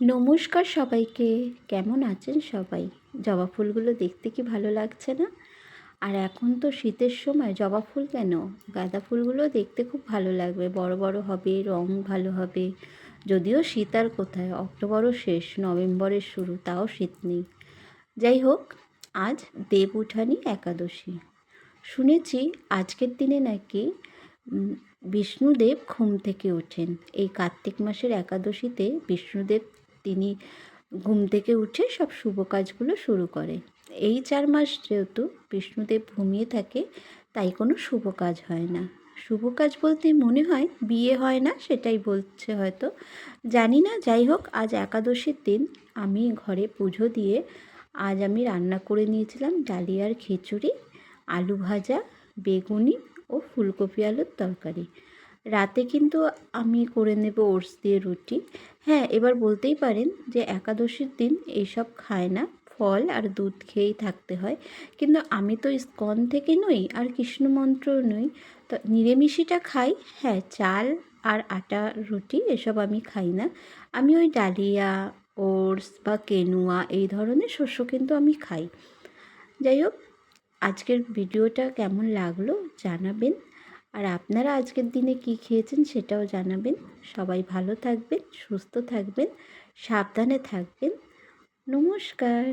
নমস্কার সবাইকে। কেমন আছেন সবাই? জবা ফুলগুলো দেখতে কি ভালো লাগছে না? আর এখন তো শীতের সময়, জবা ফুল কেন? গাঁদা ফুলগুলো দেখতে খুব ভালো লাগবে। বড় বড় হবে, রং ভালো হবে। যদিও শীত আর কোথায়? অক্টোবরও শেষ, নভেম্বরের শুরু, তাও শীত নেই। যাই হোক, আজ দেব উঠানি একাদশী। শুনেছি আজকের দিনে নাকি বিষ্ণুদেব ঘুম থেকে ওঠেন। এই কার্তিক মাসের একাদশীতে বিষ্ণুদেব তিনি ঘুম থেকে উঠে সব শুভ কাজগুলো শুরু করে। এই চার মাস যেহেতু বিষ্ণুদেব ঘুমিয়ে থাকে, তাই কোনো শুভ কাজ হয় না। শুভ কাজ বলতে মনে হয় বিয়ে হয় না, সেটাই বলছে হয়তো। জানি না, যাই হোক, আজ একাদশীর দিন আমি ঘরে পুজো দিয়ে আজ আমি রান্না করে নিয়েছিলাম ডালিয়ার খিচুড়ি, আলু ভাজা, বেগুনি ও ফুলকপি আলুর তরকারি। রাতে কিন্তু আমি করে নেব ওটস দিয়ে রুটি। হ্যাঁ এবার বলতেই পারেন যে একাদশীর দিন এইসব খায় না, ফল আর দুধ খেয়েই থাকতে হয়। কিন্তু আমি তো স্কন থেকে নই আর কৃষ্ণ মন্ত্র নই, তো নিরামিষিটা খাই। হ্যাঁ চাল আর আটা, রুটি এসব আমি খাই না। আমি ওই ডালিয়া, ওটস বা কেনুয়া এই ধরনের শস্য কিন্তু আমি খাই। যাই হোক, আজকের ভিডিওটা কেমন লাগল জানাবেন। আর আপনারা আজকের দিনে কি খেয়েছেন সেটাও জানাবেন। সবাই ভালো থাকবেন, সুস্থ থাকবেন, সাবধানে থাকবেন। নমস্কার।